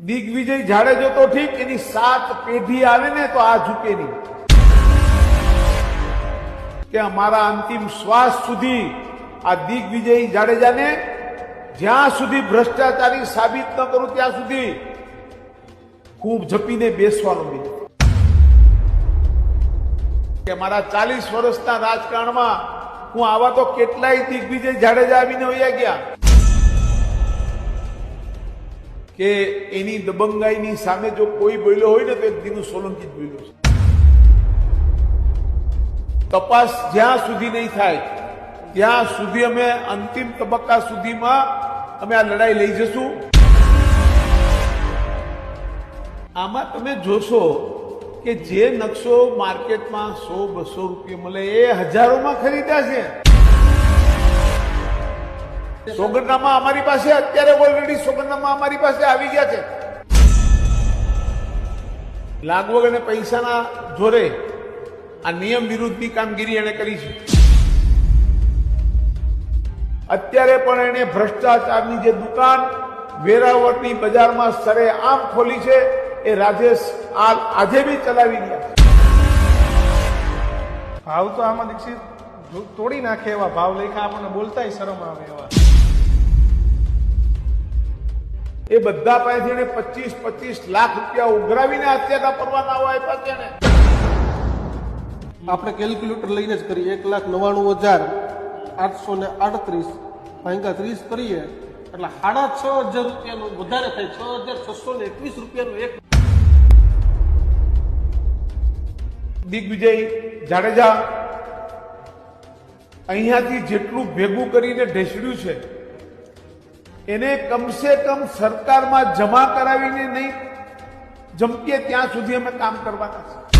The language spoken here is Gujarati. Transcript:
દિગ્વિજય જાડેજો તો ઠીક, એની સાત પેઢી આવે ને તો આ ઝૂકે નહીં કે અમારા અંતિમ શ્વાસ સુધી આ દિગ્વિજય જાડેજાને જ્યાં સુધી ભ્રષ્ટાચારી સાબિત ન કરું ત્યાં સુધી ખૂબ જપીને બેસવાનું બી કે મારા ચાલીસ વર્ષના રાજકારણમાં હું આવા તો કેટલાય દિગ્વિજય જાડેજા આવીને વૈયા ગયા. કે એની દબંગાઈની સામે જો કોઈ બોલ્યો હોય ને તો એક દીનું સોલંકી જ બોલ્યો છે. તપાસ જ્યાં સુધી નહીં થાય, ત્યાં સુધી અમે અંતિમ તબક્કા સુધીમાં અમે આ લડાઈ લઈ જશું. આમાં તમે જોશો કે જે નકશો માર્કેટમાં સો બસો રૂપિયા મળે એ હજારોમાં ખરીદ્યા છે. સોગંદનામા અમારી પાસે અત્યારે ઓલરેડી સોગંદનામા અમારી પાસે આવી ગયા છે. લાગવગ અને પૈસાના જોરે આ નિયમ વિરુદ્ધની કામગીરી એને કરી છે. અત્યારે પણ એને ભ્રષ્ટાચારની જે દુકાન વેરાવળની બજારમાં સરે આમ ખોલી છે, એ રાજેશ આ આજે બી ચલાવી રહ્યા ભાવ તો આમાં દીક્ષિત તોડી નાખે એવા ભાવ લેખા આપણને બોલતાય શરમ આવે એવા. એ બધા પાસેથી એને પચીસ પચીસ લાખ રૂપિયા ઉઘરાવીને અત્યારના પરવાના આપ્યા છે ને આપણે કેલ્ક્યુલેટર લઈને જ કરીએ એક લાખ નવ્વાણું હજાર આઠસો ને આડત્રીસ ભાંગા ત્રીસ કરીએ એટલે સાડા છ હજાર રૂપિયાનું વધારે થાય છ હજાર છસો ને એકવીસ રૂપિયાનું એક દિગ્વિજય જાડેજા અહીંયાથી જેટલું ભેગું કરીને ઢેસડ્યું છે, એને કમસે કમ સરકારમાં જમા કરાવીને નહીં જમકે ત્યાં સુધી અમે કામ કરવાના છે